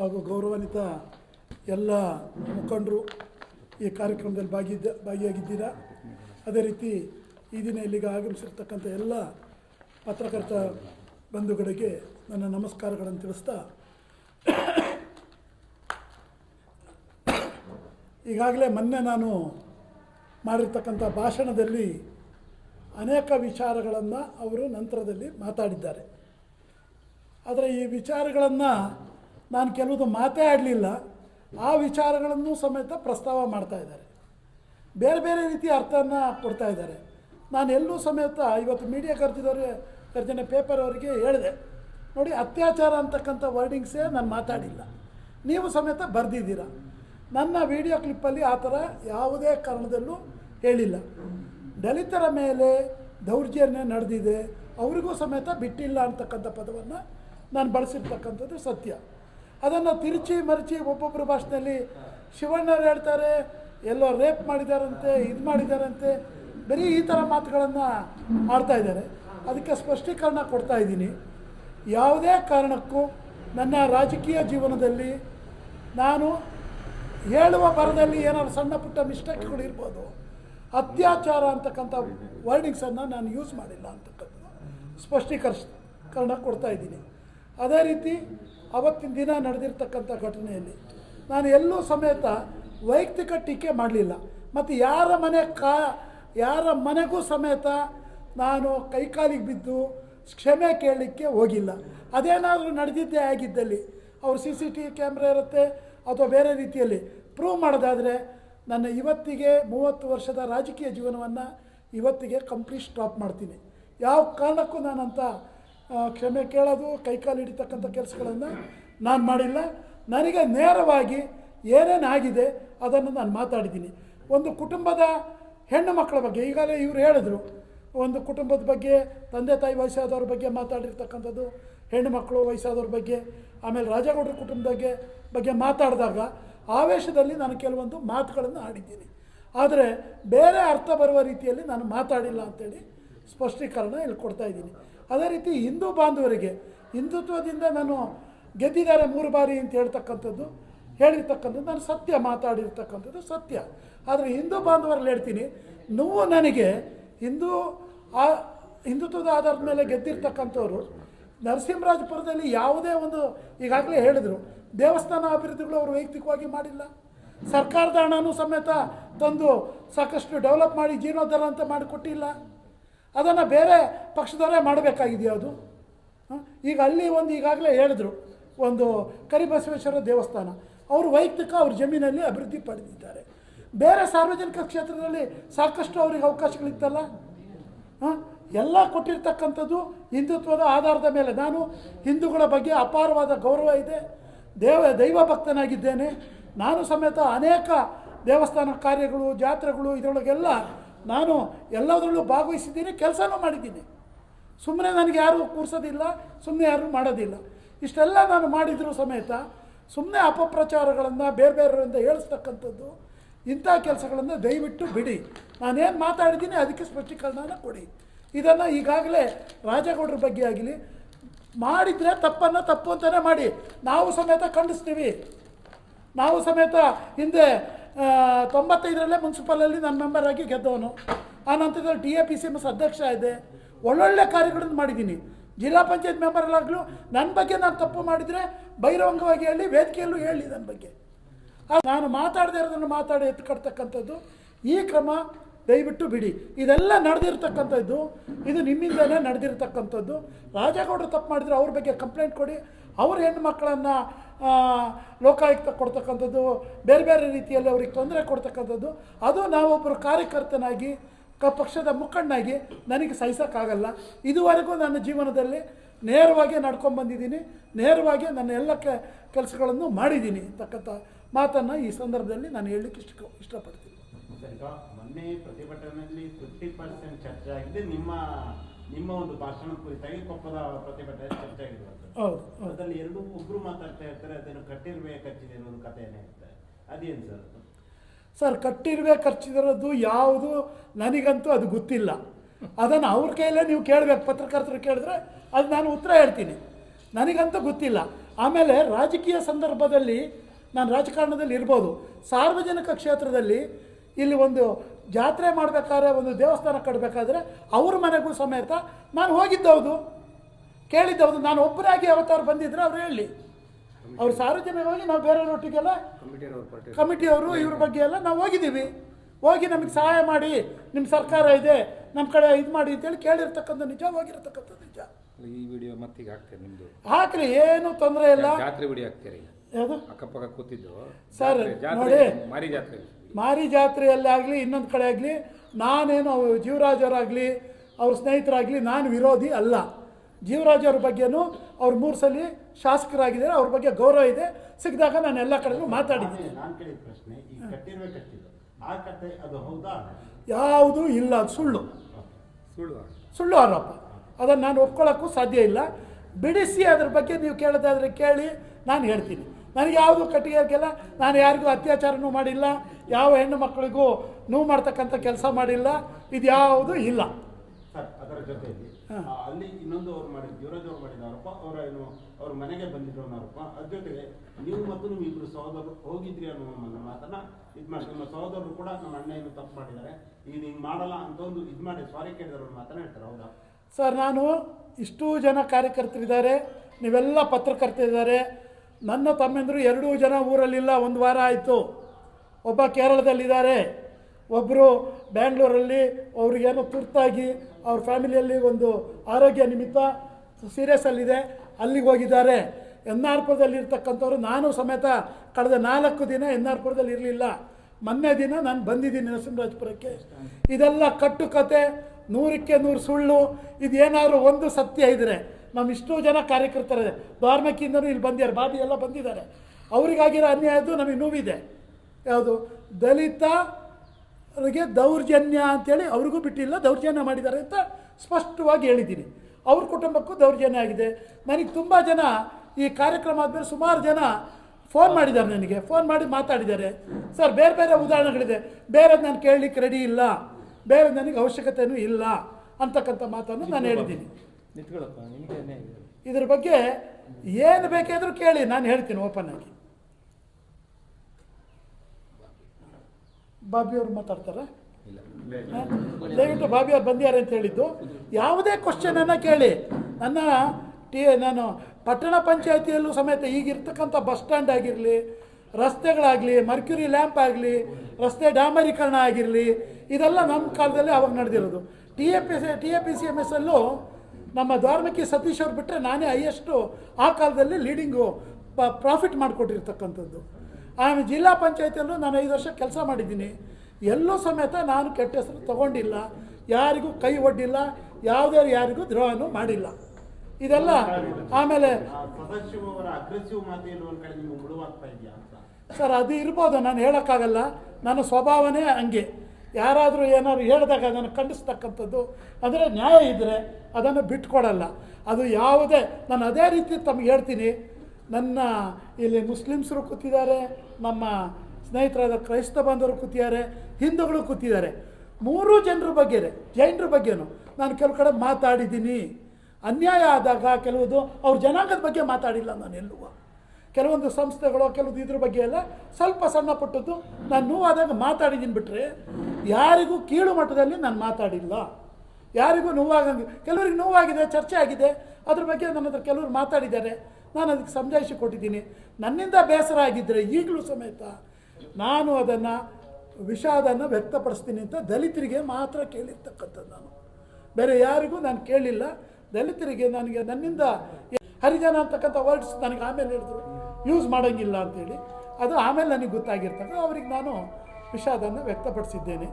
ಹಾಗೂ ಗೌರವಾನ್ವಿತ ಎಲ್ಲ ಮುಖಂಡರು ಈ ಕಾರ್ಯಕ್ರಮದಲ್ಲಿ ಭಾಗಿದ್ದ ಭಾಗಿಯಾಗಿದ್ದೀರಾ? ಅದೇ ರೀತಿ ಈ ದಿನ ಇಲ್ಲಿಗೆ ಆಗಮಿಸಿರ್ತಕ್ಕಂಥ ಎಲ್ಲ ಪತ್ರಕರ್ತ ಬಂಧುಗಳಿಗೆ ನನ್ನ ನಮಸ್ಕಾರಗಳನ್ನು ತಿಳಿಸ್ತಾ ಈಗಾಗಲೇ ಮೊನ್ನೆ ನಾನು ಮಾಡಿರ್ತಕ್ಕಂಥ ಭಾಷಣದಲ್ಲಿ ಅನೇಕ ವಿಚಾರಗಳನ್ನು ಅವರು ನಂತರದಲ್ಲಿ ಮಾತಾಡಿದ್ದಾರೆ. ಆದರೆ ಈ ವಿಚಾರಗಳನ್ನು ನಾನು ಕೆಲವುದು ಮಾತೇ ಆಡಲಿಲ್ಲ, ಆ ವಿಚಾರಗಳನ್ನು ಸಮೇತ ಪ್ರಸ್ತಾವ ಮಾಡ್ತಾ ಇದ್ದಾರೆ. ಬೇರೆ ಬೇರೆ ರೀತಿಯ ಅರ್ಥವನ್ನು ಕೊಡ್ತಾ ಇದ್ದಾರೆ. ನಾನು ಎಲ್ಲೂ ಸಮೇತ ಇವತ್ತು ಮೀಡಿಯಾ ಕರೆದಿದ್ದವ್ರಿಗೆ ಕರ್ಜನೆ ಪೇಪರ್ ಅವರಿಗೆ ಹೇಳಿದೆ, ನೋಡಿ ಅತ್ಯಾಚಾರ ಅಂತಕ್ಕಂಥ ವರ್ಡಿಂಗ್ಸೇ ನಾನು ಮಾತಾಡಿಲ್ಲ. ನೀವು ಸಮೇತ ಬರೆದಿದ್ದೀರ. ನನ್ನ ವಿಡಿಯೋ ಕ್ಲಿಪ್ಪಲ್ಲಿ ಆ ಥರ ಯಾವುದೇ ಕಾರಣದಲ್ಲೂ ಹೇಳಿಲ್ಲ. ದಲಿತರ ಮೇಲೆ ದೌರ್ಜನ್ಯ ನಡೆದಿದೆ, ಅವರಿಗೂ ಸಮೇತ ಬಿಟ್ಟಿಲ್ಲ ಅಂತಕ್ಕಂಥ ಪದವನ್ನು ನಾನು ಬಳಸಿರ್ತಕ್ಕಂಥದ್ದು ಸತ್ಯ. ಅದನ್ನು ತಿರುಚಿ ಮರಚಿ ಒಬ್ಬೊಬ್ಬರ ಭಾಷೆಯಲ್ಲಿ ಶಿವಣ್ಣವ್ರು ಹೇಳ್ತಾರೆ, ಎಲ್ಲೋ ರೇಪ್ ಮಾಡಿದಾರಂತೆ, ಇದು ಮಾಡಿದಾರಂತೆ, ಬರೀ ಈ ಥರ ಮಾತುಗಳನ್ನು ಆಡ್ತಾ ಇದ್ದಾರೆ. ಅದಕ್ಕೆ ಸ್ಪಷ್ಟೀಕರಣ ಕೊಡ್ತಾ ಇದ್ದೀನಿ. ಯಾವುದೇ ಕಾರಣಕ್ಕೂ ನನ್ನ ರಾಜಕೀಯ ಜೀವನದಲ್ಲಿ ನಾನು ಹೇಳುವ ಬರದಲ್ಲಿ ಏನಾದ್ರು ಸಣ್ಣ ಪುಟ್ಟ ಮಿಸ್ಟೇಕ್ಗಳು ಇರ್ಬೋದು. ಅತ್ಯಾಚಾರ ಅಂತಕ್ಕಂಥ ವರ್ಡಿಂಗ್ಸನ್ನು ನಾನು ಯೂಸ್ ಮಾಡಿಲ್ಲ ಅಂತಕ್ಕಂಥದ್ದು. ಸ್ಪಷ್ಟೀಕರಣ ಕೊಡ್ತಾ ಇದ್ದೀನಿ. ಅದೇ ರೀತಿ ಅವತ್ತಿನ ದಿನ ನಡೆದಿರ್ತಕ್ಕಂಥ ಘಟನೆಯಲ್ಲಿ. ನಾನು ಎಲ್ಲೂ ಸಮೇತ ವೈಯಕ್ತಿಕ ಟೀಕೆ ಮಾಡಲಿಲ್ಲ. ಮತ್ತು ಯಾರ ಮನೆ ಕಾ, ಯಾರ ಮನೆಗೂ ಸಮೇತ ನಾನು ಕೈಕಾಲಿಗೆ ಬಿದ್ದು ಕ್ಷಮೆ ಕೇಳಲಿಕ್ಕೆ ಹೋಗಿಲ್ಲ. ಅದೇನಾದರೂ ನಡೆದಿದ್ದೇ ಆಗಿದ್ದಲ್ಲಿ ಅವರು C C T V camera ಇರುತ್ತೆ ಅಥವಾ ಬೇರೆ ರೀತಿಯಲ್ಲಿ ಪ್ರೂವ್ ಮಾಡೋದಾದರೆ ನನ್ನ ಇವತ್ತಿಗೆ ಮೂವತ್ತು ವರ್ಷದ ರಾಜಕೀಯ ಜೀವನವನ್ನು ಇವತ್ತಿಗೆ ಕಂಪ್ಲೀಟ್ ಸ್ಟಾಪ್ ಮಾಡ್ತೀನಿ. ಯಾವ ಕಾರಣಕ್ಕೂ ನಾನಂತ ಕ್ಷಮೆ ಕೇಳೋದು, ಕೈಕಾಲು ಹಿಡಿತಕ್ಕಂಥ ಕೆಲಸಗಳನ್ನು ನಾನು ಮಾಡಿಲ್ಲ. ನನಗೆ ನೇರವಾಗಿ ಏನೇನು ಆಗಿದೆ ಅದನ್ನು ನಾನು ಮಾತಾಡಿದ್ದೀನಿ. ಒಂದು ಕುಟುಂಬದ ಹೆಣ್ಣು ಮಕ್ಕಳ ಬಗ್ಗೆ, ಈಗಾಗಲೇ ಇವರು ಹೇಳಿದ್ರು, ಒಂದು ಕುಟುಂಬದ ಬಗ್ಗೆ, ತಂದೆ ತಾಯಿ ವಯಸ್ಸಾದವ್ರ ಬಗ್ಗೆ ಮಾತಾಡಿರ್ತಕ್ಕಂಥದ್ದು, ಹೆಣ್ಣು ಮಕ್ಕಳು ವಯಸ್ಸಾದವ್ರ ಬಗ್ಗೆ, ಆಮೇಲೆ ರಾಜಗೌಡರ ಕುಟುಂಬದ ಬಗ್ಗೆ ಬಗ್ಗೆ ಮಾತಾಡಿದಾಗ ಆವೇಶದಲ್ಲಿ ನಾನು ಕೆಲವೊಂದು ಮಾತುಗಳನ್ನು ಆಡಿದ್ದೀನಿ. ಆದರೆ ಬೇರೆ ಅರ್ಥ ಬರುವ ರೀತಿಯಲ್ಲಿ ನಾನು ಮಾತಾಡಿಲ್ಲ ಅಂತೇಳಿ ಸ್ಪಷ್ಟೀಕರಣ ಇಲ್ಲಿ ಕೊಡ್ತಾ ಇದ್ದೀನಿ. ಅದೇ ರೀತಿ ಹಿಂದೂ ಬಾಂಧವರಿಗೆ ಹಿಂದುತ್ವದಿಂದ ನಾನು ಗೆದ್ದಿದ್ದಾರೆ ಮೂರು ಬಾರಿ ಅಂತ ಹೇಳ್ತಕ್ಕಂಥದ್ದು, ಹೇಳಿರ್ತಕ್ಕಂಥದ್ದು, ನಾನು ಸತ್ಯ ಮಾತಾಡಿರ್ತಕ್ಕಂಥದ್ದು ಸತ್ಯ. ಆದರೆ ಹಿಂದೂ ಬಾಂಧವರಲ್ಲಿ ಹೇಳ್ತೀನಿ ನೀವು ನನಗೆ ಹಿಂದೂ ಆ ಹಿಂದುತ್ವದ ಆಧಾರದ ಮೇಲೆ ಗೆದ್ದಿರ್ತಕ್ಕಂಥವ್ರು, ನರಸಿಂಹರಾಜಪುರದಲ್ಲಿ ಯಾವುದೇ ಒಂದು ಈಗಾಗಲೇ ಹೇಳಿದರು, ದೇವಸ್ಥಾನ ಅಭಿವೃದ್ಧಿಗಳು ಅವರು ವೈಯಕ್ತಿಕವಾಗಿ ಮಾಡಿಲ್ಲ. ಸರ್ಕಾರದ ಹಣನೂ ಸಮೇತ ತಂದು ಸಾಕಷ್ಟು ಡೆವಲಪ್ ಮಾಡಿ ಜೀರ್ಣೋದ್ಧಾರ ಅಂತ ಮಾಡಿಕೊಟ್ಟಿಲ್ಲ. ಅದನ್ನು ಬೇರೆ ಪಕ್ಷದವರೇ ಮಾಡಬೇಕಾಗಿದೆಯಾ ಅದು? ಈಗ ಅಲ್ಲಿ ಒಂದು ಈಗಾಗಲೇ ಹೇಳಿದ್ರು, ಒಂದು ಕರಿಬಸವೇಶ್ವರ ದೇವಸ್ಥಾನ. ಅವರು ವೈಯಕ್ತಿಕ ಅವ್ರ ಜಮೀನಲ್ಲಿ ಅಭಿವೃದ್ಧಿ ಪಡೆದಿದ್ದಾರೆ. ಬೇರೆ ಸಾರ್ವಜನಿಕ ಕ್ಷೇತ್ರದಲ್ಲಿ ಸಾಕಷ್ಟು ಅವರಿಗೆ ಅವಕಾಶಗಳಿತ್ತಲ್ಲ? ಹಾಂ? ಎಲ್ಲ ಕೊಟ್ಟಿರ್ತಕ್ಕಂಥದ್ದು ಹಿಂದುತ್ವದ ಆಧಾರದ ಮೇಲೆ. ನಾನು ಹಿಂದೂಗಳ ಬಗ್ಗೆ ಅಪಾರವಾದ ಗೌರವ ಇದೆ. ದೇವ, ದೈವ ಭಕ್ತನಾಗಿದ್ದೇನೆ. ನಾನು ಸಮೇತ ಅನೇಕ ದೇವಸ್ಥಾನ ಕಾರ್ಯಗಳು, ಜಾತ್ರೆಗಳು, ಇದರೊಳಗೆಲ್ಲ ನಾನು ಎಲ್ಲದರಲ್ಲೂ ಭಾಗವಹಿಸಿದ್ದೀನಿ, ಕೆಲಸನೂ ಮಾಡಿದ್ದೀನಿ. ಸುಮ್ಮನೆ ನನಗೆ ಯಾರೂ ಕೂರಿಸೋದಿಲ್ಲ ಸುಮ್ಮನೆ ಯಾರೂ ಮಾಡೋದಿಲ್ಲ. ಇಷ್ಟೆಲ್ಲ ನಾನು ಮಾಡಿದರೂ ಸಮೇತ ಸುಮ್ಮನೆ ಅಪಪ್ರಚಾರಗಳನ್ನು ಬೇರೆ ಬೇರೆಯವರಿಂದ ಹೇಳಿಸ್ತಕ್ಕಂಥದ್ದು, ಇಂಥ ಕೆಲಸಗಳನ್ನು ದಯವಿಟ್ಟು ಬಿಡಿ. ನಾನೇನು ಮಾತಾಡಿದ್ದೀನಿ ಅದಕ್ಕೆ ಸ್ಪಷ್ಟೀಕರಣನ ಕೊಡಿ. ಇದನ್ನು ಈಗಾಗಲೇ ರಾಜೇಗೌಡರ ಬಗ್ಗೆ ಆಗಲಿ, ಮಾಡಿದರೆ ತಪ್ಪನ್ನು ತಪ್ಪು ಅಂತಲೇ ಮಾಡಿ. ನಾವು ಸಮೇತ ಖಂಡಿಸ್ತೀವಿ. ನಾವು ಸಮೇತ ಹಿಂದೆ ತೊಂಬತ್ತೈದರಲ್ಲೇ ಮುನ್ಸಿಪಲಲ್ಲಿ ನಾನು ಮೆಂಬರ್ ಆಗಿ ಗೆದ್ದವನು. ಆ ನಂತರದಲ್ಲಿ D A P C M S ಅಧ್ಯಕ್ಷ ಇದೆ ಒಳ್ಳೊಳ್ಳೆ ಕಾರ್ಯಗಳನ್ನು ಮಾಡಿದ್ದೀನಿ. ಜಿಲ್ಲಾ ಪಂಚಾಯತ್ ಮೆಂಬರಲ್ಲಾಗಲೂ ನನ್ನ ಬಗ್ಗೆ ನಾನು ತಪ್ಪು ಮಾಡಿದರೆ ಬಹಿರಂಗವಾಗಿ ಹೇಳಿ, ವೇದಿಕೆಯಲ್ಲೂ ಹೇಳಿ ನನ್ನ ಬಗ್ಗೆ. ನಾನು ಮಾತಾಡದೇ ಇರೋದನ್ನು ಮಾತಾಡಿ ಎತ್ಕಡ್ತಕ್ಕಂಥದ್ದು. ಈ ಕ್ರಮ ದಯವಿಟ್ಟು ಬಿಡಿ. ಇದೆಲ್ಲ ನಡೆದಿರ್ತಕ್ಕಂಥದ್ದು, ಇದು ನಿಮ್ಮಿಂದಲೇ ನಡೆದಿರ್ತಕ್ಕಂಥದ್ದು. ರಾಜಗೌಡರು ತಪ್ಪು ಮಾಡಿದರೆ ಅವ್ರ ಬಗ್ಗೆ ಕಂಪ್ಲೇಂಟ್ ಕೊಡಿ. ಅವ್ರ ಹೆಣ್ಣು ಮಕ್ಕಳನ್ನು ಲೋಕಾಯುಕ್ತ ಕೊಡ್ತಕ್ಕಂಥದ್ದು, ಬೇರೆ ಬೇರೆ ರೀತಿಯಲ್ಲಿ ಅವ್ರಿಗೆ ತೊಂದರೆ ಕೊಡ್ತಕ್ಕಂಥದ್ದು, ಅದು ನಾವೊಬ್ಬರು ಕಾರ್ಯಕರ್ತನಾಗಿ, ಕ ಪಕ್ಷದ ಮುಖಂಡನಾಗಿ ನನಗೆ ಸಹಿಸೋಕ್ಕಾಗಲ್ಲ. ಇದುವರೆಗೂ ನನ್ನ ಜೀವನದಲ್ಲಿ ನೇರವಾಗಿ ನಡ್ಕೊಂಡ್ಬಂದಿದ್ದೀನಿ ನೇರವಾಗಿ ನನ್ನ ಎಲ್ಲ ಕೆಲಸಗಳನ್ನು ಮಾಡಿದ್ದೀನಿ ಅಂತಕ್ಕಂಥ ಮಾತನ್ನು ಈ ಸಂದರ್ಭದಲ್ಲಿ ನಾನು ಹೇಳಲಿಕ್ಕೆ ಇಷ್ಟ ಇಷ್ಟಪಡ್ತೀನಿ. ಮೊನ್ನೆ ಪ್ರತಿಭಟನೆಯಲ್ಲಿ ಫಿಫ್ಟಿ ಪರ್ಸೆಂಟ್ ಚರ್ಚೆ ಆಗಿದೆ. ನಿಮ್ಮ ನಿಮ್ಮ ಒಂದು ಭಾಷಣ ಕುರಿತಾಗಿ ಕೊಪ್ಪದ ಪ್ರತಿಭಟನೆ ಚರ್ಚೆ ಹೌದು ಅದರಲ್ಲಿ ಎರಡೂ ಒಬ್ರು ಮಾತಾಡ್ತಾ ಇರ್ತಾರೆ ಅದನ್ನು ಕಟ್ಟಿರುವೆ ಕಚ್ಚಿದೆ ಅನ್ನೋ ಒಂದು ಕಥೆನೇ ಇರುತ್ತೆ ಅದೇನು ಸರ್? ಸರ್ ಕಟ್ಟಿರುವೆ ಖರ್ಚಿದಿರೋದು ಯಾವುದು ನನಗಂತೂ ಅದು ಗೊತ್ತಿಲ್ಲ. ಅದನ್ನು ಅವ್ರ ಕೈಯಲ್ಲೇ ನೀವು ಕೇಳಬೇಕು ಪತ್ರಕರ್ತರು ಕೇಳಿದ್ರೆ ಅದು ನಾನು ಉತ್ತರ ಹೇಳ್ತೀನಿ. ನನಗಂತೂ ಗೊತ್ತಿಲ್ಲ. ಆಮೇಲೆ ರಾಜಕೀಯ ಸಂದರ್ಭದಲ್ಲಿ ನಾನು ರಾಜಕಾರಣದಲ್ಲಿ ಇರ್ಬೋದು. ಸಾರ್ವಜನಿಕ ಕ್ಷೇತ್ರದಲ್ಲಿ ಇಲ್ಲಿ ಒಂದು ಜಾತ್ರೆ ಮಾಡಬೇಕಾದ್ರೆ ಒಂದು ದೇವಸ್ಥಾನ ಕಟ್ಟಬೇಕಾದ್ರೆ ಅವ್ರ ಮನೆಗೂ ಸಮೇತ ನಾನು ಹೋಗಿದ್ದವ್ದು. ಕೇಳಿದ್ದವ್ದು. ನಾನು ಒಬ್ಬರಾಗಿ ಅವತಾರ ಬಂದಿದ್ರೆ ಅವ್ರು ಹೇಳಿ. ಅವ್ರು ಸಾರ್ವಜನಿಕವಾಗಿ ನಾವು ಬೇರೆಯವ್ರೊಟ್ಟಿಗೆಲ್ಲ ಕಮಿಟಿಯವರು ಇವ್ರ ಬಗ್ಗೆ ಎಲ್ಲ ನಾವು ಹೋಗಿದ್ದೀವಿ. ಹೋಗಿ ನಮಗೆ ಸಹಾಯ ಮಾಡಿ ನಿಮ್ಮ ಸರ್ಕಾರ ಇದೆ ನಮ್ಮ ಕಡೆ ಇದು ಮಾಡಿ ಅಂತೇಳಿ ಕೇಳಿರ್ತಕ್ಕಂಥ ನಿಜ ಹೋಗಿರ್ತಕ್ಕಂಥ ನಿಜ. ಈ ವಿಡಿಯೋ ಮತ್ತೀಗ ಹಾಕ್ತೇನೆ ನಿಮ್ದು. ಹಾಕ್ರಿ ಏನು ತೊಂದರೆ ಇಲ್ಲ. ಜಾತ್ರೆ ವಿಡಿಯೋ ಹಾಕ್ತೀರಿ. ಯಾವುದು? ಅಕ್ಕಪಕ್ಕ ಕೂತಿದ್ದು. ಸರ್, ನೋಡಿ. ಮಾರಿ ಜಾತ್ರೆ. ಮಾರಿ ಜಾತ್ರೆಯಲ್ಲಾಗಲಿ ಇನ್ನೊಂದು ಕಡೆ ಆಗಲಿ ನಾನೇನು ಅವ್ರು ಜೀವರಾಜರಾಗಲಿ ಅವ್ರ ಸ್ನೇಹಿತರಾಗಲಿ ನಾನು ವಿರೋಧಿ ಅಲ್ಲ. ಜೀವರಾಜರ ಬಗ್ಗೆನೂ ಅವ್ರ ಮೂರು ಸಲ ಶಾಸಕರಾಗಿದ್ದಾರೆ ಅವ್ರ ಬಗ್ಗೆ ಗೌರವ ಇದೆ. ಸಿಕ್ಕಿದಾಗ ನಾನು ಎಲ್ಲ ಕಡೆಗೂ ಮಾತಾಡಿದ್ದೀನಿ. ನಾನು ಕೇಳಿದ ಪ್ರಶ್ನೆ ಈಗ ಕಟ್ಟಿರ್ವೇ ಕಟ್ಟಿದ್ದು ಅದು ಹೌದಾ? ಯಾವುದೂ ಇಲ್ಲ ಅದು ಸುಳ್ಳು. ಸುಳ್ಳು. ಸುಳ್ಳು ಆರೋಪ. ಅದನ್ನು ನಾನು ಒಪ್ಕೊಳ್ಳೋಕ್ಕೂ ಸಾಧ್ಯ ಇಲ್ಲ. ಬಿಡಿಸಿ ಅದ್ರ ಬಗ್ಗೆ ನೀವು ಕೇಳೋದಾದರೆ ಕೇಳಿ ನಾನು ಹೇಳ್ತೀನಿ. ನನಗೆ ಯಾವುದು ಕಟ್ಟಿಗೆಲ್ಲ ನಾನು ಯಾರಿಗೂ ಅತ್ಯಾಚಾರನೂ ಮಾಡಿಲ್ಲ. ಯಾವ ಹೆಣ್ಣು ಮಕ್ಕಳಿಗೂ ನೋವು ಮಾಡ್ತಕ್ಕಂಥ ಕೆಲಸ ಮಾಡಿಲ್ಲ? ಇದು ಯಾವುದೂ ಇಲ್ಲ. ಸರ್ ಅದರ ಜೊತೆಯಲ್ಲಿ ಅಲ್ಲಿ ಇನ್ನೊಂದು ಅವ್ರು ಮಾಡಿದ್ರು ಯುವರಾಜ್ ಅವ್ರು ಮಾಡಿದ ಆರೋಪ ಅವರ ಏನು ಅವ್ರ ಮನೆಗೆ ಬಂದಿದ್ರು ಅನ್ನೋ ಆರೋಪ. ಅದ್ರ ಜೊತೆಗೆ ನೀವು ಮತ್ತು ನಿಮ್ಮ ಇಬ್ರು ಸಹೋದರರು ಹೋಗಿದ್ರಿ ಅನ್ನೋ ನನ್ನ ಮಾತನ್ನ ಇದು ಮಾಡಿ ನಿಮ್ಮ ಸಹೋದರರು ಕೂಡ ನಮ್ಮ ಅಣ್ಣ ಏನು ತಪ್ಪು ಮಾಡಿದ್ದಾರೆ ಈಗ ಹಿಂಗೆ ಮಾಡಲ್ಲ ಅಂತ ಒಂದು ಇದು ಮಾಡಿ ಸಾರಿ ಕೇಳಿದ್ರು ಅವ್ರ ಮಾತನ್ನ ಹೇಳ್ತಾರೆ ಹೌದಾ? ಸರ್ ನಾನು ಇಷ್ಟೂ ಜನ ಕಾರ್ಯಕರ್ತರಿದ್ದಾರೆ ನೀವೆಲ್ಲ ಪತ್ರಕರ್ತರಿದ್ದಾರೆ. ನನ್ನ ತಮ್ಮಂದರು ಎರಡೂ ಜನ ಊರಲ್ಲಿಲ್ಲ ಒಂದು ವಾರ ಆಯಿತು. ಒಬ್ಬ ಕೇರಳದಲ್ಲಿದ್ದಾರೆ. ಒಬ್ಬರು ಬ್ಯಾಂಗ್ಳೂರಲ್ಲಿ ಅವ್ರಿಗೇನೋ ತುರ್ತಾಗಿ ಅವ್ರ ಫ್ಯಾಮಿಲಿಯಲ್ಲಿ ಒಂದು ಆರೋಗ್ಯ ನಿಮಿತ್ತ ಸೀರಿಯಸ್ಸಲ್ಲಿದೆ ಅಲ್ಲಿಗೆ ಹೋಗಿದ್ದಾರೆ. ಎನ್ ಆರ್ ಪುರದಲ್ಲಿ ನಾನು ಸಮೇತ ಕಳೆದ ನಾಲ್ಕು ದಿನ ಎನ್ ಆರ್ ಪುರದಲ್ಲಿ ಇರಲಿಲ್ಲ. ಮೊನ್ನೆ ದಿನ ನಾನು ಬಂದಿದ್ದೀನಿ ನರಸಿಂಹರಾಜಪುರಕ್ಕೆ. ಇದೆಲ್ಲ ಕಟ್ಟುಕತೆ, ನೂರಕ್ಕೆ ನೂರು ಸುಳ್ಳು, ಇದೇನಾದರೂ ಒಂದು ಸತ್ಯ ಇದ್ದರೆ ನಮ್ಮ ಇಷ್ಟೋ ಜನ ಕಾರ್ಯಕರ್ತರಿದೆ ಧಾರ್ಮಿಕಿಂದನೂ ಇಲ್ಲಿ ಬಂದಿದ್ದಾರೆ, ಬಾಬಿ ಎಲ್ಲ ಬಂದಿದ್ದಾರೆ. ಅವರಿಗಾಗಿರೋ ಅನ್ಯಾಯದ್ದು ನಮಗೆ ನೋವಿದೆ. ಯಾವುದು? ದಲಿತ ಅವರಿಗೆ ದೌರ್ಜನ್ಯ ಅಂತೇಳಿ ಅವ್ರಿಗೂ ಬಿಟ್ಟಿಲ್ಲ ದೌರ್ಜನ್ಯ ಮಾಡಿದ್ದಾರೆ ಅಂತ ಸ್ಪಷ್ಟವಾಗಿ ಹೇಳಿದ್ದೀನಿ. ಅವ್ರ ಕುಟುಂಬಕ್ಕೂ ದೌರ್ಜನ್ಯ ಆಗಿದೆ. ನನಗೆ ತುಂಬ ಜನ ಈ ಕಾರ್ಯಕ್ರಮ ಆದಮೇಲೆ ಸುಮಾರು ಜನ ಫೋನ್ ಮಾಡಿದ್ದಾರೆ ನನಗೆ. ಫೋನ್ ಮಾಡಿ ಮಾತಾಡಿದ್ದಾರೆ. ಸರ್ ಬೇರೆ ಬೇರೆ ಉದಾಹರಣೆಗಳಿದೆ. ಬೇರೆ ನಾನು ಕೇಳಲಿಕ್ಕೆ ರೆಡಿ ಇಲ್ಲ. ಬೇರೆ ನನಗೆ ಅವಶ್ಯಕತೆಯೂ ಇಲ್ಲ ಅಂತಕ್ಕಂಥ ಮಾತನ್ನು ನಾನು ಹೇಳಿದ್ದೀನಿ. ಇದ್ರ ಬಗ್ಗೆ ಏನು ಬೇಕಾದರೂ ಕೇಳಿ ನಾನು ಹೇಳ್ತೀನಿ ಓಪನ್ ಆಗಿ. ಬಾಬಿ ಅವರು ಮಾತಾಡ್ತಾರಾ? ದಯವಿಟ್ಟು ಬಾಬಿ ಅವ್ರು ಬಂದ್ಯಾರ ಅಂತ ಹೇಳಿದ್ದು. ಯಾವುದೇ ಕ್ವಶನನ್ನು ಕೇಳಿ. ನನ್ನ ಟಿ ನಾನು ಪಟ್ಟಣ ಪಂಚಾಯತಿಯಲ್ಲೂ ಸಮೇತ ಈಗಿರ್ತಕ್ಕಂಥ ಬಸ್ ಸ್ಟ್ಯಾಂಡ್ ಆಗಿರಲಿ ರಸ್ತೆಗಳಾಗಲಿ ಮರ್ಕ್ಯೂರಿ ಲ್ಯಾಂಪ್ ಆಗಲಿ ರಸ್ತೆ ಡಾಮರೀಕರಣ ಆಗಿರಲಿ ಇದೆಲ್ಲ ನಮ್ಮ ಕಾಲದಲ್ಲಿ ಅವಾಗ ನಡೆದಿರೋದು. T A P C T A P C M S ಅಲ್ಲೂ ನಮ್ಮ ಧಾರ್ಮಿಕ ಸತೀಶ್ ಅವ್ರು ಬಿಟ್ಟರೆ ನಾನೇ ಹೈಯೆಸ್ಟು ಆ ಕಾಲದಲ್ಲಿ ಲೀಡಿಂಗು ಪ್ರಾಫಿಟ್ ಮಾಡಿಕೊಟ್ಟಿರ್ತಕ್ಕಂಥದ್ದು. ಆಮೇಲೆ ಜಿಲ್ಲಾ ಪಂಚಾಯತಿಯಲ್ಲೂ ನಾನು ಐದು ವರ್ಷ ಕೆಲಸ ಮಾಡಿದ್ದೀನಿ. ಎಲ್ಲೂ ಸಮೇತ ನಾನು ಕೆಟ್ಟ ಹೆಸರು ತಗೊಂಡಿಲ್ಲ. ಯಾರಿಗೂ ಕೈ ಒಡ್ಡಿಲ್ಲ. ಯಾವುದೇ ಯಾರಿಗೂ ದ್ರೋಹನೂ ಮಾಡಿಲ್ಲ. ಇದೆಲ್ಲ ಆಮೇಲೆ ಸರ್, ಅದು ಇರ್ಬೋದು. ನಾನು ಹೇಳೋಕ್ಕಾಗಲ್ಲ. ನನ್ನ ಸ್ವಭಾವನೇ ಹಂಗೆ. ಯಾರಾದರೂ ಏನಾದ್ರು ಹೇಳಿದಾಗ ಅದನ್ನು ಖಂಡಿಸ್ತಕ್ಕಂಥದ್ದು. ಅಂದರೆ ನ್ಯಾಯ ಇದ್ದರೆ ಅದನ್ನು ಬಿಟ್ಕೊಡಲ್ಲ. ಅದು ಯಾವುದೇ ನಾನು ಅದೇ ರೀತಿ ತಮಗೆ ಹೇಳ್ತೀನಿ. ನನ್ನ ಇಲ್ಲಿ ಮುಸ್ಲಿಮ್ಸರು ಕೂತಿದ್ದಾರೆ, ನಮ್ಮ ಸ್ನೇಹಿತರಾದ ಕ್ರೈಸ್ತ ಬಾಂಧವರು ಕೂತಿದ್ದಾರೆ, ಹಿಂದೂಗಳು ಕೂತಿದ್ದಾರೆ. ಮೂರೂ ಜನರ ಬಗ್ಗೆ ಜೈನರ ಬಗ್ಗೆನೂ ನಾನು ಕೆಲವು ಕಡೆ ಮಾತಾಡಿದ್ದೀನಿ. ಅನ್ಯಾಯ ಆದಾಗ ಕೆಲವೊಂದು ಅವ್ರ ಜನಾಂಗದ ಬಗ್ಗೆ ಮಾತಾಡಿಲ್ಲ ನಾನು ಎಲ್ಲೂ ಕೆಲವೊಂದು ಸಂಸ್ಥೆಗಳು, ಕೆಲವೊಂದು ಇದ್ರ ಬಗ್ಗೆ ಎಲ್ಲ ಸ್ವಲ್ಪ ಸಣ್ಣ ಪುಟ್ಟದ್ದು ನಾನು ನೋವಾದಾಗ ಮಾತಾಡಿದ್ದೀನಿ ಬಿಟ್ಟರೆ ಯಾರಿಗೂ ಕೀಳು ಮಟ್ಟದಲ್ಲಿ ನಾನು ಮಾತಾಡಿಲ್ಲ. ಯಾರಿಗೂ ನೋವಾಗಂಗೆ, ಕೆಲವರಿಗೆ ನೋವಾಗಿದೆ, ಚರ್ಚೆ ಆಗಿದೆ. ಅದ್ರ ಬಗ್ಗೆ ನನ್ನ ಹತ್ರ ಕೆಲವರು ಮಾತಾಡಿದ್ದಾರೆ. ನಾನು ಅದಕ್ಕೆ ಸಂದೇಶ ಕೊಟ್ಟಿದ್ದೀನಿ. ನನ್ನಿಂದ ಬೇಸರ ಆಗಿದ್ದರೆ ಈಗಲೂ ಸಮೇತ ನಾನು ಅದನ್ನು ವಿಷಾದನ್ನು ವ್ಯಕ್ತಪಡಿಸ್ತೀನಿ ಅಂತ ದಲಿತರಿಗೆ ಮಾತ್ರ ಕೇಳಿರ್ತಕ್ಕಂಥದ್ದು ನಾನು. ಬೇರೆ ಯಾರಿಗೂ ನಾನು ಕೇಳಿಲ್ಲ. ದಲಿತರಿಗೆ ನನಗೆ ನನ್ನಿಂದ ಹರಿಜನ ಅಂತಕ್ಕಂಥ ವರ್ಡ್ಸ್ ನನಗೆ ಆಮೇಲೆ ಹೇಳಿದ್ರು. ಯೂಸ್ ಮಾಡೋಂಗಿಲ್ಲ ಅಂತೇಳಿ. ಅದು ಆಮೇಲೆ ನನಗೆ ಗೊತ್ತಾಗಿರ್ತಕ್ಕ ಅವ್ರಿಗೆ ನಾನು ವಿಷಾದನ್ನು ವ್ಯಕ್ತಪಡಿಸಿದ್ದೇನೆ.